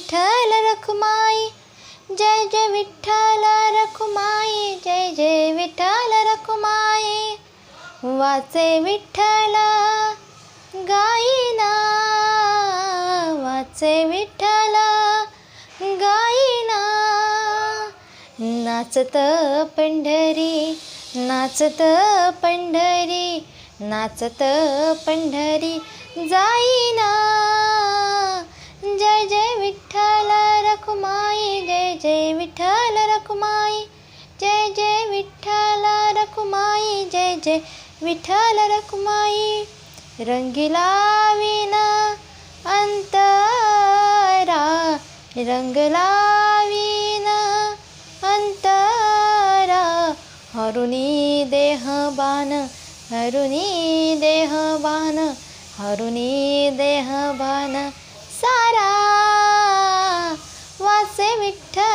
विठ्ठल रखुमाई जय जय विठ्ठल रखुमाई जय जय विठ्ठल रखुमाई. वाचे विठ्ठल गाईना वाचे विठ्ठल गाईना नाचत पंढरी नाचत पंढरी नाचत पंढरी जाईना रखुमाई जय जय विठ्ठल रखुमाई जय जय विठ्ठल रखुमाई रंगीला विना अंतरा रंगला विना अंतरा। हरुणी देहबान हरुणी देहबान हरुणी देहबान सारा वासे विठ्ठल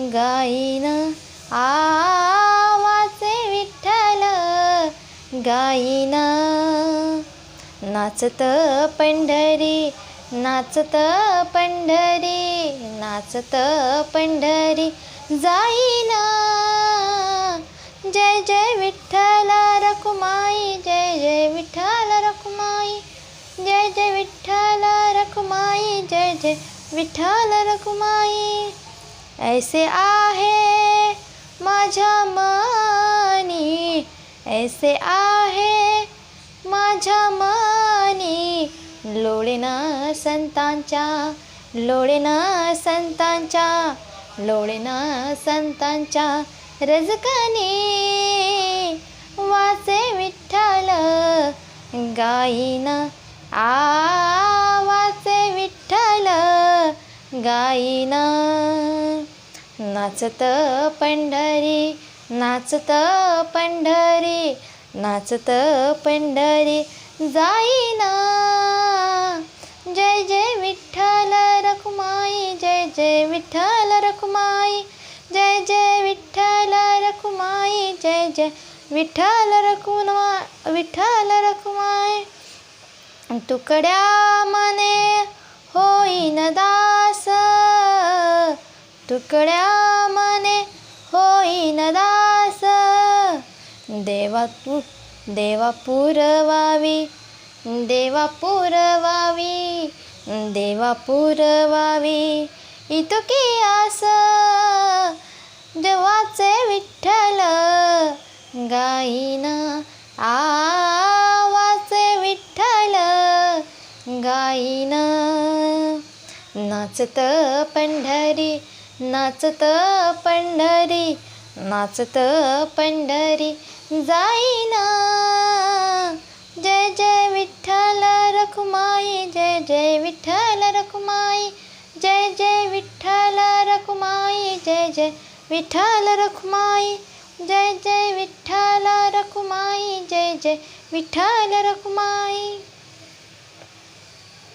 गाईन आवाचे विठ्ठल गाईन. नाचत पंढरी नाचत पंढरी नाचत पंढरी जाईन. जय जय विठ्ठल रखुमाई जय जय विठ्ठल रखुमाई जय जय विठ्ठल रखुमाई जय जय विठ्ठल रखुमाई. ऐसे आहे माझ्या मनी ऐसे आहे माझ्या मनी. लोळेना संतांच्या लोळेना संतांच्या लोळेना संतांच्या रजकाने. वाचे विठ्ठल गाईना आ गाईना. नाचत पंढरी नाचत पंढरी नाचत पंढरी जाईना. जय जय विठ्ठल रखुमाई जय जय विठ्ठल रखुमाई जय जय विठ्ठल रखुमाई जय जय विठ्ठल रखुमा विठ्ठल रखुमाई. तुकड्या मने तुकड्या मने होईन दास. देवा तू देवा पुरवावी देवा पुरवावी देवा पुरवावी. इतुकी आस देवाचे विठ्ठल गाईन आवाचे विठ्ठल गाईन. नाचत पंढरी नाचत पंढरी नाचत पंढरी जाईना. जय जय विठ्ठल रखुमाई जय जय विठ्ठल रखुमाई जय जय विठ्ठल रखुमाई जय जय विठ्ठल रखुमाई जय जय विठ्ठल रखुमाई जय जय विठ्ठल रखुमाई.